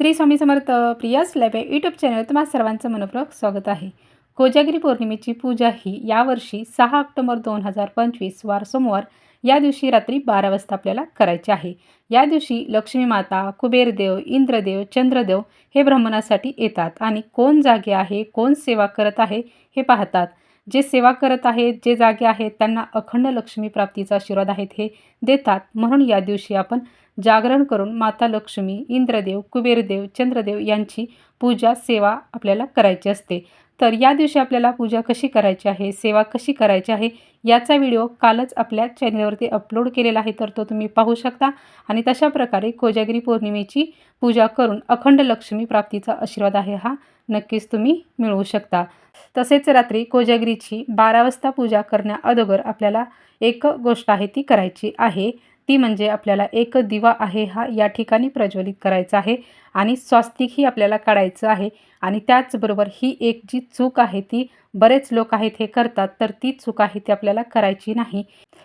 श्री स्वामी समर्थ प्रियास लॅबे YouTube channel तुम्हा सर्वांचं मनपूर्वक स्वागत आहे. कोजागिरी पौर्णिमेची पूजा ही यावर्षी सहा ऑक्टोबर दोन हजार पंचवीस वार सोमवार या दिवशी रात्री बारा वाजता आपल्याला करायची आहे. या दिवशी लक्ष्मी माता कुबेरदेव इंद्रदेव चंद्रदेव हे भ्रमणासाठी येतात आणि कोण जागे आहे कोण सेवा करत आहे हे पाहतात. जे सेवा करत आहेत जे जागे आहेत त्यांना अखंड लक्ष्मी प्राप्तीचा आशीर्वाद आहेत हे देतात. म्हणून या दिवशी आपण जागरण करून माता लक्ष्मी इंद्रदेव कुबेरदेव चंद्रदेव यांची पूजा सेवा आपल्याला करायची असते. तर या दिवशी आपल्याला पूजा कशी करायची आहे सेवा कशी करायची आहे याचा व्हिडिओ कालच आपल्या चॅनलवरती अपलोड केलेला आहे तर तो तुम्ही पाहू शकता. आणि तशा प्रकारे कोजागिरी पौर्णिमेची पूजा करून अखंड लक्ष्मी प्राप्तीचा आशीर्वाद आहे हा नक्कीच तुम्ही मिळवू शकता. तसेच रात्री कोजागिरीची बारा वाजता पूजा करण्याअगोदर आपल्याला एक गोष्ट आहे ती करायची आहे. ती म्हणजे आपल्याला एक दिवा आहे हा या ठिकाणी प्रज्वलित करायचा आहे आणि स्वास्तिकही आपल्याला काढायचं आहे आणि त्याचबरोबर ही एक जी चूक आहे ती बरेच लोक आहेत हे करतात तर ती चूक आहे ती आपल्याला करायची नाही.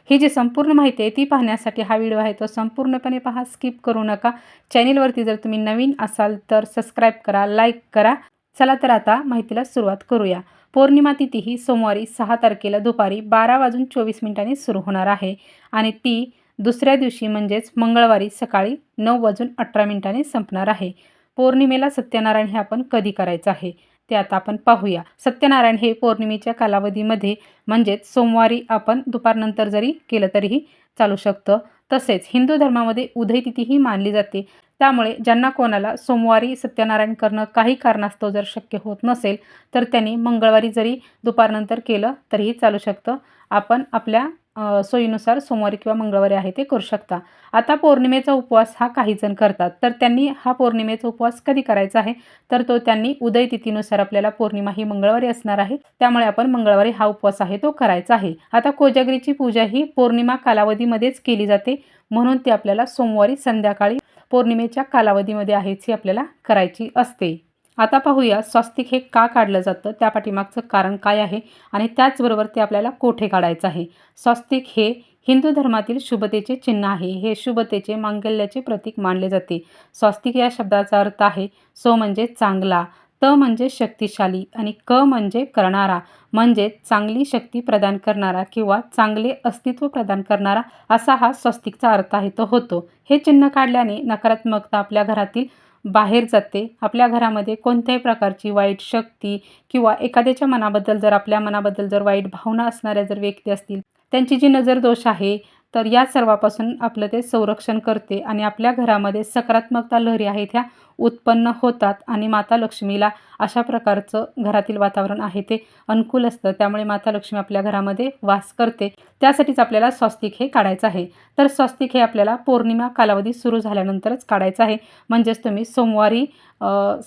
ही जी संपूर्ण माहिती आहे ती पाहण्यासाठी हा व्हिडिओ आहे तो संपूर्णपणे पहा स्किप करू नका. चॅनेलवरती जर तुम्ही नवीन असाल तर सबस्क्राईब करा लाईक करा. चला तर आता माहितीला सुरुवात करूया. पौर्णिमा तिथी ही सोमवारी सहा तारखेला दुपारी बारा वाजून चोवीस मिनिटांनी सुरू होणार आहे आणि ती दुसऱ्या दिवशी म्हणजेच मंगळवारी सकाळी नऊ वाजून अठरा मिनिटांनी संपणार आहे. पौर्णिमेला सत्यनारायण हे आपण कधी करायचं आहे? ते आता आपण पाहूया. सत्यनारायण हे पौर्णिमेच्या कालावधीमध्ये म्हणजेच सोमवारी आपण दुपारनंतर जरी केलं तरीही चालू शकतं. तसेच हिंदू धर्मामध्ये उदयतिथीही मानली जाते. त्यामुळे ज्यांना कोणाला सोमवारी सत्यनारायण करणं काही कारणास्तव जर शक्य होत नसेल तर त्यांनी मंगळवारी जरी दुपारनंतर केलं तरीही चालू शकतं. आपण आपल्या सोयीनुसार सोमवारी किंवा मंगळवारी आहे ते करू शकता. आता पौर्णिमेचा उपवास हा काही जण करतात. तर त्यांनी हा पौर्णिमेचा उपवास कधी करायचा आहे? तर तो त्यांनी उदय तिथीनुसार आपल्याला पौर्णिमा ही मंगळवारी असणार आहे. त्यामुळे आपण मंगळवारी हा उपवास आहे तो करायचा आहे. आता कोजागिरीची पूजा ही पौर्णिमा कालावधीमध्येच केली जाते. म्हणून ती आपल्याला सोमवारी संध्याकाळी पौर्णिमेच्या कालावधीमध्ये आहेच ही आपल्याला करायची असते. आता पाहूया स्वास्तिक हे का काढलं जातं त्या पाठीमागचं कारण काय आहे आणि त्याचबरोबर ते आपल्याला कोठे काढायचं आहे? स्वास्तिक हे हिंदू धर्मातील शुभतेचे चिन्ह आहे. हे शुभतेचे मांगल्याचे प्रतीक मानले जाते. स्वास्तिक या शब्दाचा अर्थ आहे सो म्हणजे चांगला त म्हणजे शक्तिशाली आणि क म्हणजे करणारा म्हणजे चांगली शक्ती प्रदान करणारा किंवा चांगले अस्तित्व प्रदान करणारा असा हा स्वस्तिकचा अर्थ आहे तो होतो. हे चिन्ह काढल्याने नकारात्मकता आपल्या घरातील बाहेर जाते. आपल्या घरामध्ये कोणत्याही प्रकारची वाईट शक्ती किंवा एखाद्याच्या मनाबद्दल जर आपल्या मनाबद्दल जर वाईट भावना असणाऱ्या जर व्यक्ती असतील त्यांची जी नजर दोष आहे तर या सर्वापासून आपलं ते संरक्षण करते आणि आपल्या घरामध्ये सकारात्मकता लहरी आहेत ह्या उत्पन्न होतात आणि माता लक्ष्मीला अशा प्रकारचं घरातील वातावरण आहे ते अनुकूल असतं. त्यामुळे माता लक्ष्मी आपल्या घरामध्ये वास करते. त्यासाठीच आपल्याला स्वस्तिक हे काढायचं आहे. तर स्वस्तिक हे आपल्याला पौर्णिमा कालावधी सुरू झाल्यानंतरच काढायचं आहे. म्हणजेच तुम्ही सोमवारी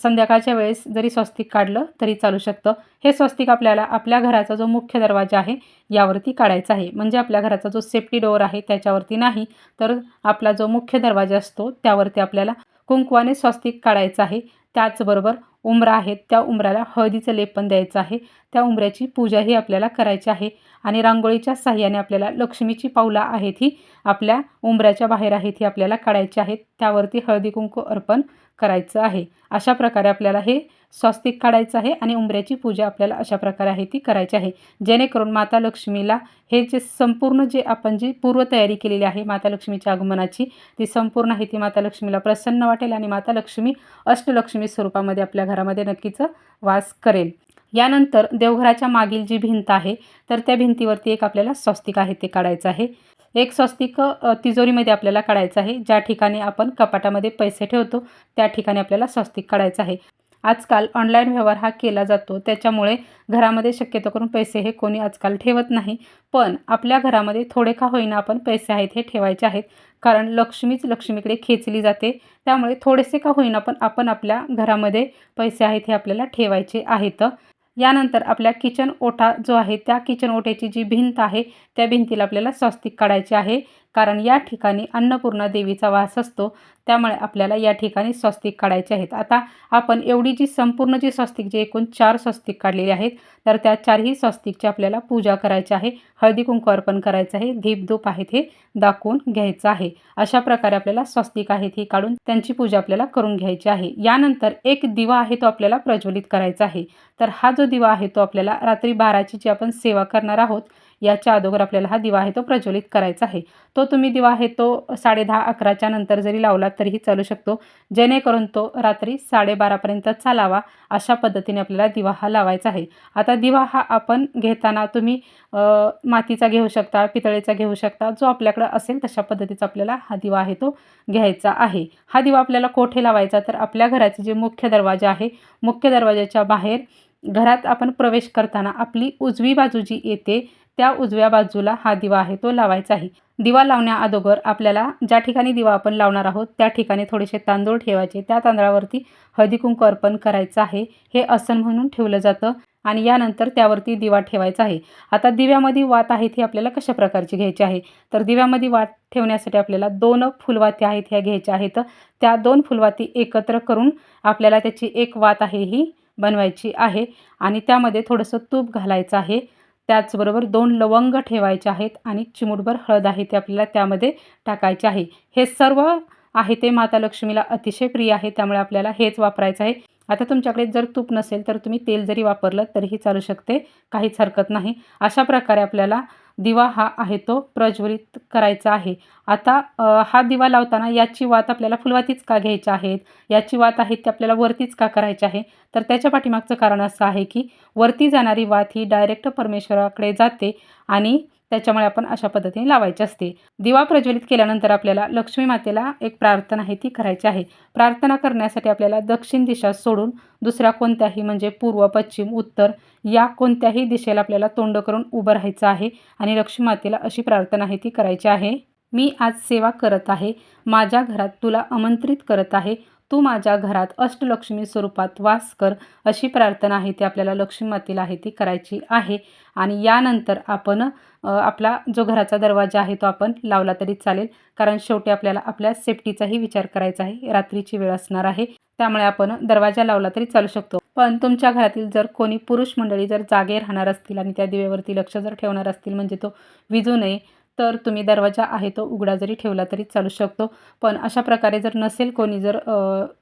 संध्याकाळच्या वेळेस जरी स्वस्तिक काढलं तरी चालू शकतं. हे स्वस्तिक आपल्याला आपल्या घराचा जो मुख्य दरवाजा आहे यावरती काढायचा आहे. म्हणजे आपल्या घराचा जो सेफ्टी डोअर आहे त्याच्यावरती नाही तर आपला जो मुख्य दरवाजा असतो त्यावरती आपल्याला कुंकवाने स्वस्तिक काढायचं आहे. त्याचबरोबर उमरा आहेत. त्या उंबऱ्याला हळदीचं लेपन द्यायचं आहे. त्या उंबऱ्याची पूजाही आपल्याला करायची आहे. आणि रांगोळीच्या साह्याने आपल्याला लक्ष्मीची पावलं आहेत ही आपल्या उंबऱ्याच्या बाहेर आहेत ही आपल्याला काढायची आहेत. त्यावरती हळदी कुंकू अर्पण करायचं आहे. अशा प्रकारे आपल्याला हे स्वस्तिक काढायचं आहे आणि उंबऱ्याची पूजा आपल्याला अशा प्रकारे आहे ती करायची आहे. जेणेकरून माता लक्ष्मीला हे जे संपूर्ण जे आपण जी पूर्वतयारी केलेली आहे माता लक्ष्मीच्या आगमनाची ती संपूर्ण आहे ती माता लक्ष्मीला प्रसन्न वाटेल आणि माता लक्ष्मी अष्टलक्ष्मी स्वरूपामध्ये आपल्या घरामध्ये नक्कीच वास करेल. यानंतर देवघराच्या मागील जी भिंत आहे तर त्या भिंतीवरती एक आपल्याला स्वस्तिक आहे ते काढायचं आहे. एक स्वस्तिक तिजोरीमध्ये आपल्याला काढायचं आहे. ज्या ठिकाणी आपण कपाटामध्ये पैसे ठेवतो त्या ठिकाणी आपल्याला स्वस्तिक काढायचं आहे. आजकाल ऑनलाईन व्यवहार हा केला जातो. त्याच्यामुळे घरामध्ये शक्यतो करून पैसे हे कोणी आजकाल ठेवत नाही. पण आपल्या घरामध्ये थोडे का होईना आपण पैसे आहेत हे ठेवायचे आहेत. कारण लक्ष्मीच लक्ष्मीकडे खेचली जाते. त्यामुळे थोडेसे का होईना पण आपण आपल्या घरामध्ये पैसे आहेत हे आपल्याला ठेवायचे आहेत. यानंतर आपल्या किचन ओटा जो आहे त्या किचन ओट्याची जी भिंत आहे त्या भिंतीला आपल्याला स्वस्तिक काढायची आहे. कारण या ठिकाणी अन्नपूर्णा देवीचा वास असतो त्यामुळे आपल्याला या ठिकाणी स्वस्तिक काढायचे आहेत. आता आपण एवढी जी संपूर्ण जी स्वस्तिक जे एकूण चार स्वस्तिक काढलेली आहेत तर त्या चारही स्वस्तिकची आपल्याला पूजा करायची आहे. हळदी कुंकू अर्पण करायचं आहे धीपधूप आहेत हे दाखवून घ्यायचं आहे. अशा प्रकारे आपल्याला स्वस्तिक आहेत ही काढून त्यांची पूजा आपल्याला करून घ्यायची आहे. यानंतर एक दिवा आहे तो आपल्याला प्रज्वलित करायचा आहे. तर हा जो दिवा आहे तो आपल्याला रात्री बाराची जी आपण सेवा करणार आहोत याच्या अगोदर आपल्याला हा दिवा आहे तो प्रज्वलित करायचा आहे. तो तुम्ही दिवा आहे तो साडेदहा अकराच्या नंतर जरी लावला तरीही चालू शकतो. जेणेकरून तो रात्री साडेबारापर्यंत चालावा अशा पद्धतीने आपल्याला दिवा हा लावायचा आहे. आता दिवा हा आपण घेताना तुम्ही मातीचा घेऊ शकता पितळेचा घेऊ शकता जो आपल्याकडं असेल तशा पद्धतीचा आपल्याला हा दिवा आहे तो घ्यायचा आहे. हा दिवा आपल्याला कोठे लावायचा? तर आपल्या घराचे जे मुख्य दरवाजा आहे मुख्य दरवाजाच्या बाहेर घरात आपण प्रवेश करताना आपली उजवी बाजू जी येते त्या उजव्या बाजूला हा दिवा आहे तो लावायचा आहे दिवा लावण्याअगोदर आपल्याला ज्या ठिकाणी दिवा आपण लावणार आहोत त्या ठिकाणी थोडेसे तांदूळ ठेवायचे. त्या तांदळावरती हळदी कुंकू अर्पण करायचं आहे. हे आसन म्हणून ठेवलं जातं आणि यानंतर त्यावरती दिवा ठेवायचा आहे. आता दिव्यामध्ये वात आहे ती आपल्याला कशा प्रकारची घ्यायची आहे? तर दिव्यामध्ये वात ठेवण्यासाठी आपल्याला दोन फुलवाती आहेत ह्या घ्यायच्या आहेत. त्या दोन फुलवाती एकत्र करून आपल्याला त्याची एक वात आहे ही बनवायची आहे. आणि त्यामध्ये थोडंसं तूप घालायचं आहे. त्याचबरोबर दोन लवंग ठेवायचे आहेत आणि चिमूटभर हळद आहे ते आपल्याला त्यामध्ये टाकायचे आहे. हे सर्व आहे ते माता लक्ष्मीला अतिशय प्रिय आहे त्यामुळे आपल्याला हेच वापरायचं आहे. आता तुमच्याकडे जर तूप नसेल तर तुम्ही तेल जरी वापरलं तरीही चालू शकते. काहीच हरकत नाही. अशा प्रकारे आपल्याला दिवा हा आहे तो प्रज्वलित करायचा आहे. आता हा दिवा लावताना याची वात आपल्याला फुलवातीच का घ्यायच्या आहेत? याची वात आहे ती आपल्याला वरतीच का करायची आहे? तर त्याच्या पाठीमागचं कारण असं आहे की वरती जाणारी वात ही डायरेक्ट परमेश्वराकडे जाते आणि त्याच्यामुळे आपण अशा पद्धतीने लावायची असते. दिवा प्रज्वलित केल्यानंतर आपल्याला लक्ष्मी मातेला एक प्रार्थना आहे ती करायची आहे. प्रार्थना करण्यासाठी आपल्याला दक्षिण दिशा सोडून दुसऱ्या कोणत्याही म्हणजे पूर्व पश्चिम उत्तर या कोणत्याही दिशेला आपल्याला तोंड करून उभं राहायचं आहे आणि लक्ष्मी मातेला अशी प्रार्थना आहे ती करायची आहे. मी आज सेवा करत आहे. माझ्या घरात तुला आमंत्रित करत आहे. तू माझ्या घरात अष्टलक्ष्मी स्वरूपात वास कर अशी प्रार्थना आहे ती आपल्याला लक्ष्मी मातेला आहे ती करायची आहे. आणि यानंतर आपण आपला जो घराचा दरवाजा आहे तो आपण लावला तरी चालेल. कारण शेवटी आपल्याला आपल्या सेफ्टीचाही विचार करायचा आहे. रात्रीची वेळ असणार आहे. त्यामुळे आपण दरवाजा लावला तरी चालू शकतो. पण तुमच्या घरातील जर कोणी पुरुष मंडळी जर जागे राहणार असतील आणि त्या दिव्यावरती लक्ष जर ठेवणार असतील म्हणजे तो विजू नये तर तुम्ही दरवाजा आहे तो उघडा जरी ठेवला तरी चालू शकतो. पण अशा प्रकारे जर नसेल कोणी जर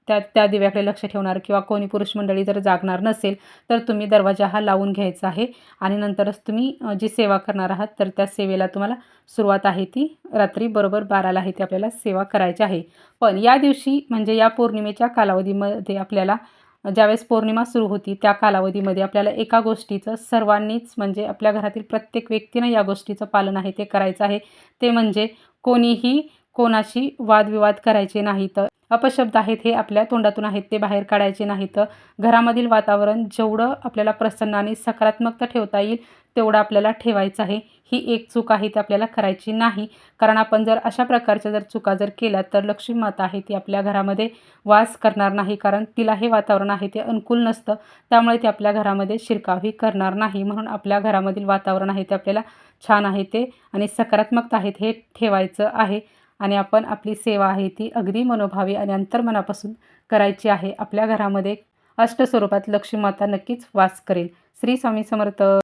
त्या त्या दिव्याकडे लक्ष ठेवणार किंवा कोणी पुरुष मंडळी जर जागणार नसेल तर तुम्ही दरवाजा हा लावून घ्यायचा आहे आणि नंतरच तुम्ही जी सेवा करणार आहात तर त्या सेवेला तुम्हाला सुरुवात आहे ती रात्री बरोबर बाराला आहे ती आपल्याला सेवा करायची आहे. पण या दिवशी म्हणजे या पौर्णिमेच्या कालावधीमध्ये आपल्याला ज्यावेळेस पौर्णिमा सुरू होती त्या कालावधीमध्ये आपल्याला एका गोष्टीचं सर्वांनीच म्हणजे आपल्या घरातील प्रत्येक व्यक्तीनं या गोष्टीचं पालन आहे ते करायचं आहे. ते म्हणजे कोणीही कोणाशी वादविवाद करायचे नाहीत अपशब्द आहेत हे आपल्या तोंडातून आहेत ते बाहेर काढायचे नाहीत. घरामधील वातावरण जेवढं आपल्याला प्रसन्न आणि सकारात्मकता ठेवता येईल तेवढं आपल्याला ठेवायचं आहे. ही एक चूक आहे ती आपल्याला करायची नाही. कारण आपण जर अशा प्रकारच्या जर चुका जर केल्या तर लक्ष्मी माता आहे ती आपल्या घरामध्ये वास करणार नाही. कारण तिला हे वातावरण आहे ते अनुकूल नसतं. त्यामुळे ती आपल्या घरामध्ये शिरकावही करणार नाही. म्हणून आपल्या घरामधील वातावरण आहे ते आपल्याला छान आहे ते आणि सकारात्मकता आहेत हे ठेवायचं आहे. आणि आपण आपली सेवा आहे ती अगदी मनोभावी आणि अंतर्मनापासून करायची आहे. आपल्या घरामध्ये अष्टस्वरूपात लक्ष्मी माता नक्कीच वास करेल. श्री स्वामी समर्थ.